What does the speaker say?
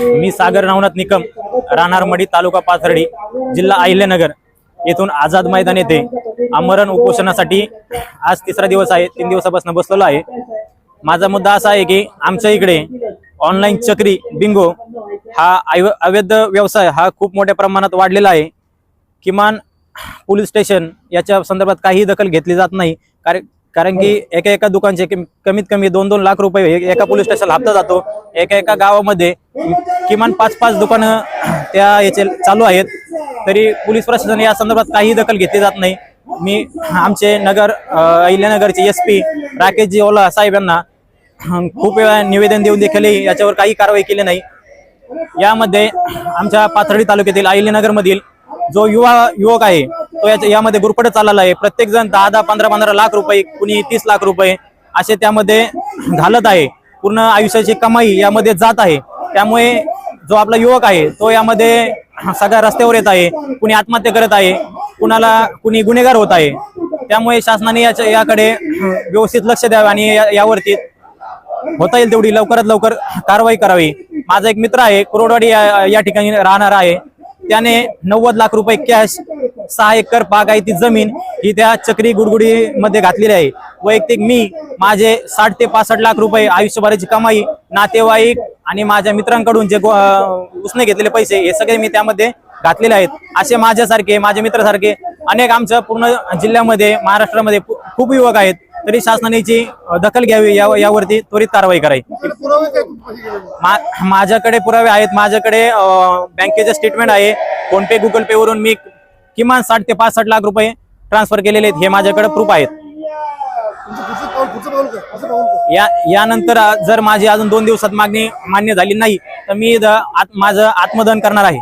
मी सागर नवनाथ निकम राहणार मडी तालुका पाथर्डी जिल्हा अहिल्यानगर. येथून आझाद मैदान येथे आमरण उपोषणासाठी आज तिसरा दिवस आहे तीन दिवसापासून बसलेलो आहे. माझा मुद्दा असा आहे की आमच्या इकडे ऑनलाईन चक्री बिंगो हा अव- अवैध व्यवसाय हा खूप मोठ्या प्रमाणात वाढलेला आहे. किमान पोलीस स्टेशन याच्या संदर्भात काही दखल घेतली जात नाही. कारण कारण की एका एका दुकानचे किम- कमीत कमी दोन दोन लाख रुपये एका पोलीस स्टेशनला हप्ता जातो. एका एका गावामध्ये किमान पाच पाच दुकानं त्या याचे चालू आहेत. तरी पोलीस प्रशासन या संदर्भात काही दखल घेतली जात नाही. मी आमचे नगर अहिल्यानगरचे एस पी राकेशजी ओला साहेब यांना खूप वेळा निवेदन देऊन देखील याच्यावर काही कारवाई केली नाही. यामध्ये आमच्या पाथर्डी तालुक्यातील अहिल्यानगर मधील जो युवा युवक आहे तो याच्या यामध्ये गुरपट चाललेला आहे. प्रत्येक जण दहा दहा पंधरा पंधरा लाख रुपये कुणी तीस लाख रुपये असे त्यामध्ये घालत आहे. पूर्ण आयुष्याची कमाई यामध्ये जात आहे. त्यामुळे जो आपला युवक आहे तो यामध्ये सगळ्या रस्त्यावर येत आहे कुणी आत्महत्या करत आहे कुणाला कुणी गुन्हेगार होत आहे. त्यामुळे शासनाने याच्या याकडे व्यवस्थित लक्ष द्यावे आणि या- यावरती होता येईल तेवढी लवकरात लवकर कारवाई करावी. माझा एक मित्र आहे कुरोडवाडी या या ठिकाणी राहणार आहे. त्याने नव्वद लाख रुपये कॅश सहा एकर बागायती जमीन ही त्या चक्री गुडगुडीमध्ये घातलेली आहे. वैयक्तिक मी माझे साठ ते पासष्ट लाख रुपये आयुष्यभराची कमाई नातेवाईक आणि माझ्या मित्रांकडून जे उसने घेतलेले पैसे हे सगळे मी त्यामध्ये घातलेले आहेत. असे माझ्यासारखे माझ्या मित्रासारखे अनेक आमच्या पूर्ण जिल्ह्यामध्ये महाराष्ट्रामध्ये खूप युवक आहेत. तरी शासनाने याची अं, दखल घ्यावी या यावरती त्वरित कारवाई करावी. माझ्याकडे पुरावे आहेत. माझ्याकडे बँकेचे स्टेटमेंट आहे. फोन पे गुगल पे वरून मी किमान साठ ते पासष्ट लाख रुपये ट्रान्सफर केलेले आहेत. हे माझ्याकडे प्रूफ आहेत. या यानंतर जर माझी अजून दोन दिवसात मागणी मान्य झाली नाही तर मी माझं आत्मदहन करणार आहे.